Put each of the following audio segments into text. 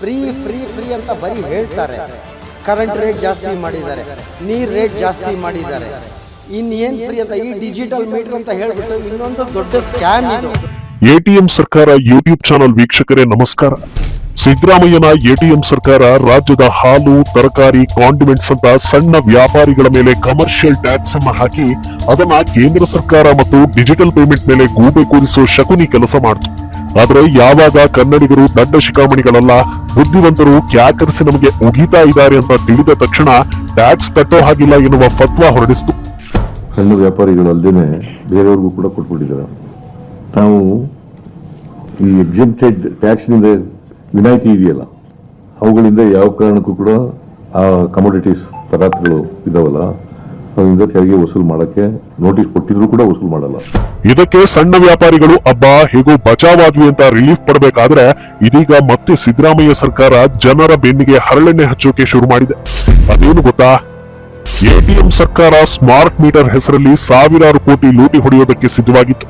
Free free free ಅಂತ ಬರೀ ಹೇಳ್ತಾರೆ. ಕರೆಂಟ್ ರೇಟ್ ಜಾಸ್ತಿ ಮಾಡಿದ್ದಾರೆ. ನೀರ್ ರೇಟ್ ಜಾಸ್ತಿ ಮಾಡಿದ್ದಾರೆ. ಇನ್ನೇನ್ ಫ್ರೀ ಅಂತ ಈ ಡಿಜಿಟಲ್ ಮೀಟರ್ ಅಂತ ಹೇಳ್ಬಿಟ್ಟು ಇನ್ನೊಂದು ದೊಡ್ಡ ಸ್ಕ್ಯಾಮ್ ಇದು. ಎಟಿಎಂ ಸರ್ಕಾರ ಯೂಟ್ಯೂಬ್ ಚಾನೆಲ್ ವೀಕ್ಷಕರೇ ನಮಸ್ಕಾರ. ಸಿದ್ದರಾಮಯ್ಯನ ಎಟಿಎಂ ಸರ್ಕಾರ ರಾಜ್ಯದ ಹಾಲು, ತರಕಾರಿ ಕಾಂಡಿಮೆಂಟ್ಸ್ ಅಂತ ಸಣ್ಣ ವ್ಯಾಪಾರಿಗಳ ಮೇಲೆ ಕಮರ್ಷಿಯಲ್ ಟ್ಯಾಕ್ಸ್ ಅನ್ನ ಹಾಕಿ ಅದನ್ನ ಕೇಂದ್ರ ಸರ್ಕಾರ ಮತ್ತು ಡಿಜಿಟಲ್ ಪೇಮೆಂಟ್ ಮೇಲೆ ಗೂಬೆ ಕೂರಿಸೋ ಶಕುನಿ ಕೆಲಸ ಮಾಡಿತು. ಆದ್ರೆ ಯಾವಾಗ ಕನ್ನಡಿಗರು ದಂಡ ಶಿಖಾಮಣಿಗಳಲ್ಲ, ಬುದ್ಧಿವಂತರು ಕ್ಯಾಕರ್ಸಿ ನಮಗೆ ಉಗಿತಾ ಇದ್ದಾರೆ ಅಂತ ತಿಳಿದ ತಕ್ಷಣ ಟ್ಯಾಕ್ಸ್ ಕಟ್ಟೋ ಹಾಗಿಲ್ಲ ಎನ್ನುವ ಫತ್ವ ಹೊರಡಿಸಿತು. ಸಣ್ಣ ವ್ಯಾಪಾರಿಗಳಲ್ಲದೆ ಬೇರೆಯವ್ರಿಗೂ ಕೂಡ ಕೊಟ್ಬಿಟ್ಟಿದ್ದಾರೆ. ನಾವು ಈ ಎಕ್ಸಿಮ್ಟೆಡ್ ಟ್ಯಾಕ್ಸ್ನಿಂದ ವಿನಾಯಿತಿ ಇದೆಯಲ್ಲ, ಅವುಗಳಿಂದ ಯಾವ ಕಾರಣಕ್ಕೂ ಕೂಡ ಆ ಕಮೋಡಿಟೀಸ್ ಪದಾರ್ಥಗಳು ಇದಾವಲ್ಲ ಅದರಿಂದ ತೆರಿಗೆ ವಸೂಲು ಮಾಡಕ್ಕೆ ನೋಟಿಸ್ ಕೊಟ್ಟಿದ್ರು ಕೂಡ ವಸೂಲು ಮಾಡಲ್ಲ. ಇದಕ್ಕೆ ಸಣ್ಣ ವ್ಯಾಪಾರಿಗಳು, ಅಬ್ಬಾ, ಹೇಗೋ ಬಚಾವಾದ್ವಿ ಅಂತ ರಿಲೀಫ್ ಪಡಬೇಕಾದ್ರೆ ಇದೀಗ ಮತ್ತೆ ಸಿದ್ದರಾಮಯ್ಯ ಸರ್ಕಾರ ಜನರ ಬೆನ್ನಿಗೆ ಹರಳೆಣ್ಣೆ ಹಚ್ಚೋಕೆ ಶುರು ಮಾಡಿದೆ. ಅದೇನು ಗೊತ್ತಾ? ಎಟಿಎಂ ಸರ್ಕಾರ ಸ್ಮಾರ್ಟ್ ಮೀಟರ್ ಹೆಸರಲ್ಲಿ ಸಾವಿರಾರು ಕೋಟಿ ಲೂಟಿ ಹೊಡೆಯೋದಕ್ಕೆ ಸಿದ್ಧವಾಗಿತ್ತು.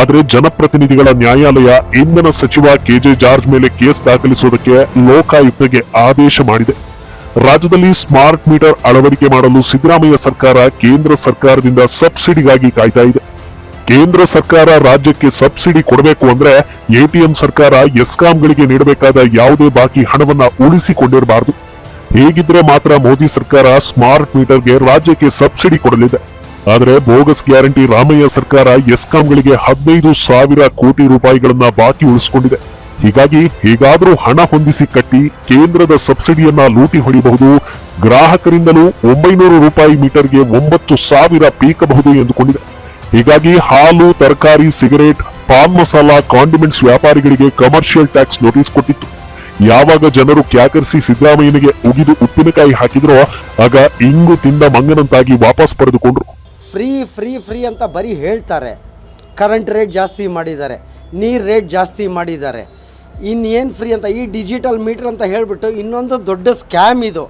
ಆದರೆ ಜನಪ್ರತಿನಿಧಿಗಳ ನ್ಯಾಯಾಲಯ ಇಂಧನ ಸಚಿವ ಕೆಜೆ ಜಾರ್ಜ್ ಮೇಲೆ ಕೇಸ್ ದಾಖಲಿಸುವುದಕ್ಕೆ ಲೋಕಾಯುಕ್ತಗೆ ಆದೇಶ ಮಾಡಿದೆ. ರಾಜ್ಯದಲ್ಲಿ ಸ್ಮಾರ್ಟ್ ಮೀಟರ್ ಅಳವಡಿಕೆ ಮಾಡಲು ಸಿದ್ದರಾಮಯ್ಯ ಸರ್ಕಾರ ಕೇಂದ್ರ ಸರ್ಕಾರದಿಂದ ಸಬ್ಸಿಡಿಗಾಗಿ ಕಾಯ್ತಾ ಇದೆ. ಕೇಂದ್ರ ಸರ್ಕಾರ ರಾಜ್ಯಕ್ಕೆ ಸಬ್ಸಿಡಿ ಕೊಡಬೇಕು ಅಂದ್ರೆ ಎಟಿಎಂ ಸರ್ಕಾರ ಎಸ್ಕಾಂಗಳಿಗೆ ನೀಡಬೇಕಾದ ಯಾವುದೇ ಬಾಕಿ ಹಣವನ್ನ ಉಳಿಸಿಕೊಂಡಿರಬಾರದು. ಹೇಗಿದ್ರೆ ಮಾತ್ರ ಮೋದಿ ಸರ್ಕಾರ ಸ್ಮಾರ್ಟ್ ಮೀಟರ್ಗೆ ರಾಜ್ಯಕ್ಕೆ ಸಬ್ಸಿಡಿ ಕೊಡಲಿದೆ. ಆದರೆ ಬೋಗಸ್ ಗ್ಯಾರಂಟಿ ರಾಮಯ್ಯ ಸರ್ಕಾರ ಎಸ್ಕಾಂಗಳಿಗೆ ಹದಿನೈದು ಸಾವಿರ ಕೋಟಿ ರೂಪಾಯಿಗಳನ್ನ ಬಾಕಿ ಉಳಿಸಿಕೊಂಡಿದೆ. ಹೀಗಾಗಿ ಹೇಗಾದರೂ ಹಣ ಹೊಂದಿಸಿ ಕಟ್ಟಿ ಕೇಂದ್ರದ ಸಬ್ಸಿಡಿಯನ್ನ ಲೂಟಿ ಹೊಡಿಬಹುದು ಗ್ರಾಹಕರಿಂದಲೂ ಒಂಬೈನೂರು ರೂಪಾಯಿ ಮೀಟರ್ಗೆ ಒಂಬತ್ತು ಸಾವಿರ ಪೀಕಬಹುದು ಎಂದುಕೊಂಡಿದೆ. ಹೀಗಾಗಿ ಹಾಲು, ತರಕಾರಿ, ಸಿಗರೇಟ್, ಪಾನ್ ಮಸಾಲ, ಕಾಂಡಿಮೆಂಟ್ಸ್ ವ್ಯಾಪಾರಿಗಳಿಗೆ ಕಮರ್ಷಿಯಲ್ ಟ್ಯಾಕ್ಸ್ ನೋಟಿಸ್ ಕೊಟ್ಟಿತ್ತು. ಯಾವಾಗ ಜನರು ಕ್ಯಾಕರಿಸಿ ಸಿದ್ದರಾಮಯ್ಯನಿಗೆ ಉಗಿದು ಉಪ್ಪಿನಕಾಯಿ ಹಾಕಿದ್ರೋ, ಆಗ ಇಂಗು ತಿಂದ ಮಂಗನಂತಾಗಿ ವಾಪಸ್ ಪಡೆದುಕೊಂಡ್ರು. ಫ್ರೀ ಫ್ರೀ ಫ್ರೀ ಅಂತ ಬರೀ ಹೇಳ್ತಾರೆ. ಕರೆಂಟ್ ರೇಟ್ ಜಾಸ್ತಿ ಮಾಡಿದ್ದಾರೆ. ನೀರ್ ರೇಟ್ ಜಾಸ್ತಿ ಮಾಡಿದ್ದಾರೆ. ಇನ್ನೇನು ಫ್ರೀ ಅಂತ, ಈ ಡಿಜಿಟಲ್ ಮೀಟರ್ ಅಂತ ಹೇಳಿಬಿಟ್ಟು ಇನ್ನೊಂದು ದೊಡ್ಡ ಸ್ಕ್ಯಾಮ್ ಇದು.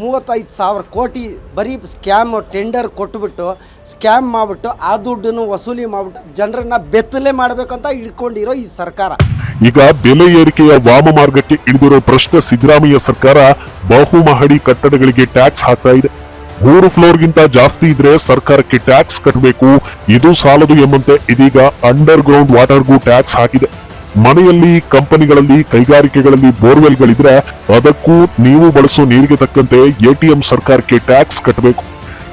ಮೂವತ್ತೈದು ಸಾವಿರ ಕೋಟಿ ಬರೀ ಸ್ಕ್ಯಾಮ್ ಟೆಂಡರ್ ಕೊಟ್ಬಿಟ್ಟು ಸ್ಕ್ಯಾಮ್ ಮಾಡಿಬಿಟ್ಟು, ಆ ದುಡ್ಡನ್ನು ವಸೂಲಿ ಮಾಡಿಬಿಟ್ಟು ಜನರನ್ನ ಬೆತ್ತಲೆ ಮಾಡಬೇಕಂತ ಇಟ್ಕೊಂಡಿರೋ ಈ ಸರ್ಕಾರ. ಈಗ ಬೆಲೆ ಏರಿಕೆಯ ವಾಮ ಮಾರ್ಗಕ್ಕೆ ಇಳಿದಿರೋ ಪ್ರಶ್ನೆ ಸಿದ್ದರಾಮಯ್ಯ ಸರ್ಕಾರ ಬಹುಮಹಡಿ ಕಟ್ಟಡಗಳಿಗೆ ಟ್ಯಾಕ್ಸ್ ಹಾಕ್ತಾ ಇದೆ. ಮೂರು ಫ್ಲೋರ್ಗಿಂತ ಜಾಸ್ತಿ ಇದ್ರೆ ಸರ್ಕಾರಕ್ಕೆ ಟ್ಯಾಕ್ಸ್ ಕಟ್ಟಬೇಕು ಇದು ಸಾಲದು ಎಂಬಂತೆ ಇದೀಗ ಅಂಡರ್ ಗ್ರೌಂಡ್ ವಾಟರ್ಗೂ ಟ್ಯಾಕ್ಸ್ ಹಾಕಿದೆ. ಮನೆಯಲ್ಲಿ, ಕಂಪನಿಗಳಲ್ಲಿ, ಕೈಗಾರಿಕೆಗಳಲ್ಲಿ ಬೋರ್ವೆಲ್ಗಳಿದ್ರೆ ಅದಕ್ಕೂ ನೀವು ಬಳಸೋ ನೀರಿಗೆ ತಕ್ಕಂತೆ ಎಟಿಎಂ ಸರ್ಕಾರಕ್ಕೆ ಟ್ಯಾಕ್ಸ್ ಕಟ್ಟಬೇಕು.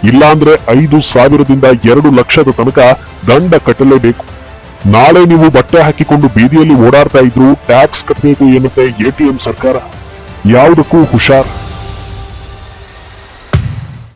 ಇಲ್ಲಾಂದ್ರೆ ಐದು ಸಾವಿರದಿಂದ ಎರಡು ಲಕ್ಷದ ತನಕ ದಂಡ ಕಟ್ಟಲೇಬೇಕು. ನಾಳೆ ನೀವು ಬಟ್ಟೆ ಹಾಕಿಕೊಂಡು ಬೀದಿಯಲ್ಲಿ ಓಡಾಡ್ತಾ ಇದ್ರು ಟ್ಯಾಕ್ಸ್ ಕಟ್ಟಬೇಕು ಎನ್ನುತ್ತೆ ಎಟಿಎಂ ಸರ್ಕಾರ. ಯಾವುದಕ್ಕೂ ಹುಷಾರ್.